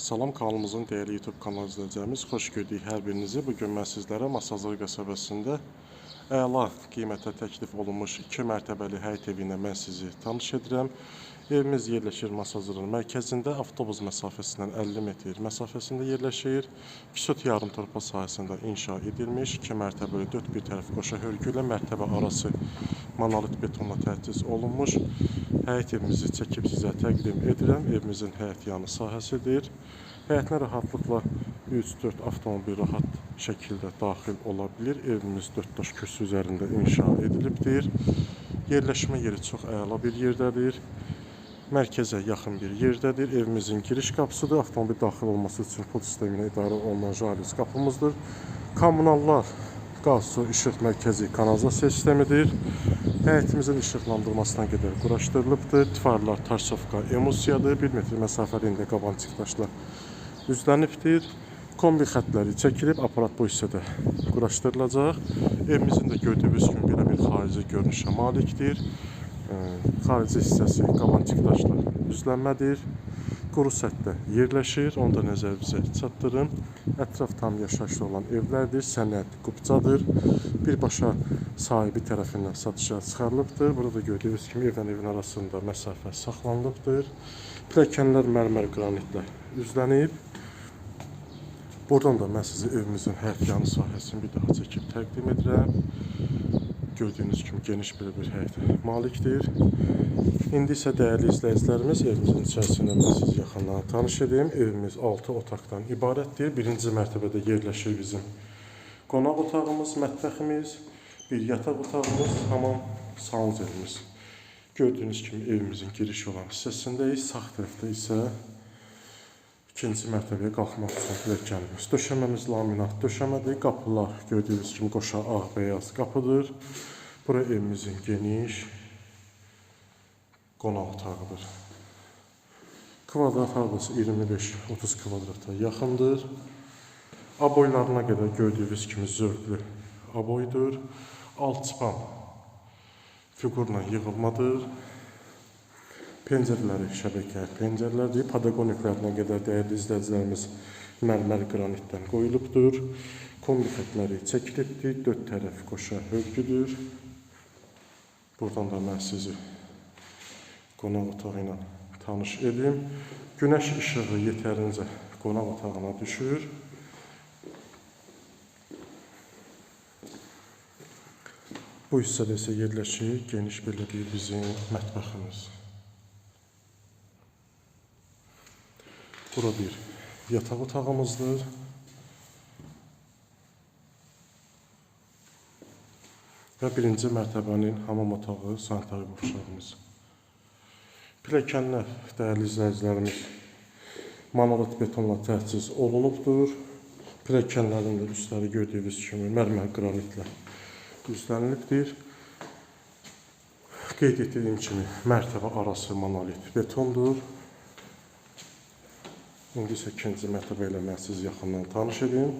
Salam kanalımızın değerli YouTube kanal izləyəcəyimiz xoş gördük hər birinizi. Bu gün mən sizlərə Masazır qəsəbəsində əla qiymətə təklif olunmuş 2 mərtəbəli həyət evi ilə mən sizi tanış edirəm. Evimiz yerləşir Masazırın mərkəzində, avtobus məsafəsindən 50 metr məsafəsində yerləşir. Küçət yarım torpaq sahəsində inşa edilmiş 2 mərtəbəli 4 bir tərəf qoşa hörgü ilə mərtəbə arası monolit betonla təchiz olunmuş. Həyət evimizi çəkib sizə təqdim edirəm. Evimizin həyət yanı sahəsidir. Həyətinə rahatlıqla 3-4 avtomobil rahat şəkildə daxil ola bilər. Evimiz 4 daş kürsü üzərində inşa edilibdir. Yerləşmə yeri çox əla bir yerdədir. Mərkəzə yaxın bir yerdədir. Evimizin giriş qapısıdır. Avtomobil daxil olması üçün pul sistemi ilə idarə olunan jaliz qapımızdır. Kommunallar, qaz, su, işıq mərkəzi kanalizasiya sistemidir. Həyətimizin işıqlandırmasına qədər quraşdırılıbdır. Tifarlar Tarsovka emulsiyadır. 1 metr məsafəliyində qabancıq daşlar düzlənibdir. Kombi xətləri çəkilib, aparat bu hissədə quraşdırılacaq. Evimizin də gördüyünüz kimi belə bir xarici görünüşə malikdir. Xarici hissəsi qabancıq daşla düzlənmədir. Quru səthdə yerləşir. Onu da nəzərinizə çatdırın. Ətraf tam yaşayışlı olan evlərdir. Sənəd qubcadır. Birbaşa sahibi tərəfindən satışa çıxarılıbdır. Burada gördüyünüz kimi evlə evin arasında məsafə saxlanılıbdır. Pilləkənlər mərmər qranitlə üzlənib. Buradan da mən sizi evimizin həyət yanı sahəsini bir daha çəkib təqdim edirəm. Gördüyünüz kimi geniş bir bir həyətə malikdir. İndi isə dəyərli izləyicilərimiz evimizin içərisində mən sizi yaxından tanış edeyim. Evimiz 6 otaqdan ibarətdir. Birinci mərtəbədə yerləşir bizim qonaq otağımız, mətbəximiz, bir yataq otağımız, hamam sanuzəlimiz. Gördüyünüz kimi evimizin giriş olan hissəsindəyik. Sağ tərəfdə isə ikinci mərtəbəyə qalxmaq üçün pilləkənimiz. Döşəməmiz laminat döşəmədir. Qapılar gördüyünüz kimi qoşa ağ beyaz qapıdır. Bura evimizin geniş qonaq otağıdır. Kvadrat hardasa 25-30 kvadrata yaxındır. Aboylarına qədər gördüyünüz kimi zövqlü aboydur. Alçıpan fiqurla yığılmadır. Pəncərələri şəbəkə pəncərələrdir. Padagoniklərinə qədər dəyərli izləyicilərimiz mərmər qranitdən qoyulubdur. Kombi xətləri çəkilibdir. Dörd tərəf qoşa hörgüdür. Buradan da mən sizi qonaq otağı ilə tanış edim. Günəş işığı yetərincə qonaq otağına düşür. Bu hissədə isə yerləşir geniş belə bir bizim mətbəximiz. Bura bir yataq otağımızdır. Və birinci mərtəbənin hamam otağı, sanitar qovşağımız. Pilləkənlər, dəyərli izləyicilərimiz, monolit betonla təchiz olunubdur. Pilləkənlərin də üstləri gördüyünüz kimi mərmər qranitlə düzlənilibdir. Qeyd etdiyim kimi mərtəbə arası monolit betondur. İndi isə ikinci mərtəbə ilə mən sizi yaxından tanış edim.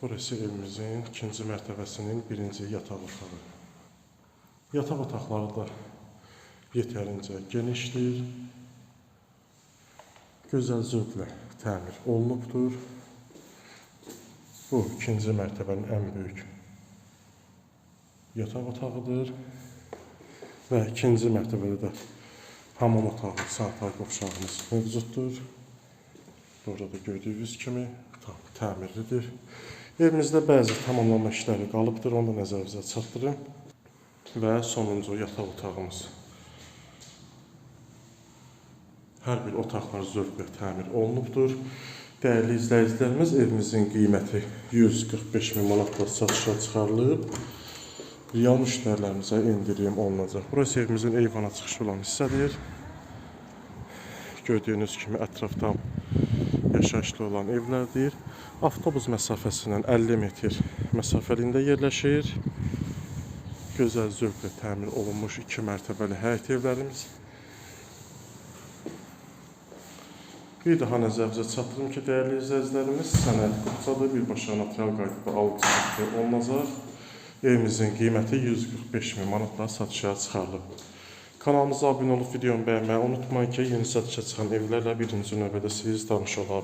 Burası evimizin ikinci mərtəbəsinin birinci yataq otağı. Yataq otaqları da yetərincə genişdir. Gözəl zövqlə təmir olunubdur. Bu ikinci mərtəbənin ən böyük yataq otağıdır. Və ikinci mərtəbədə də hamam otağı, sanitar qovşağımız mövcuddur. Burada da gördüyünüz kimi tam təmirlidir. Evimizdə bəzi tamamlanma işləri qalıbdır, onu da nəzərinizə çatdırım. Və sonuncu yataq otağımız. Hər bir otaqlar zövqlə təmir olunubdur. Dəyərli izləyicilərimiz, evimizin qiyməti 145 min manatla satışa çıxarılıb. Real müştərilərimizə endirim olunacaq. Burası evimizin eyvana çıxışı olan hissədir. Gördüyünüz kimi ətrafdan yaşayışlı olan evlərdir. Avtobus məsafəsindən 50 metr məsafəliyində yerləşir. Gözəl zövqlə təmir olunmuş iki mərtəbəli həyət evlərimiz. Bir daha nəzərinizə çatdırım ki, dəyərli izləyicilərimiz, sənəd qıpçadır, birbaşa notarial qaydada alıcı olunacaq. Evimizin qiyməti 145 min manatla satışa çıxarılıb. Kanalımıza abunə olub videomu bəyənməyi unutmayın ki, yeni satışa çıxan evlərlə birinci növbədə siz tanış ola.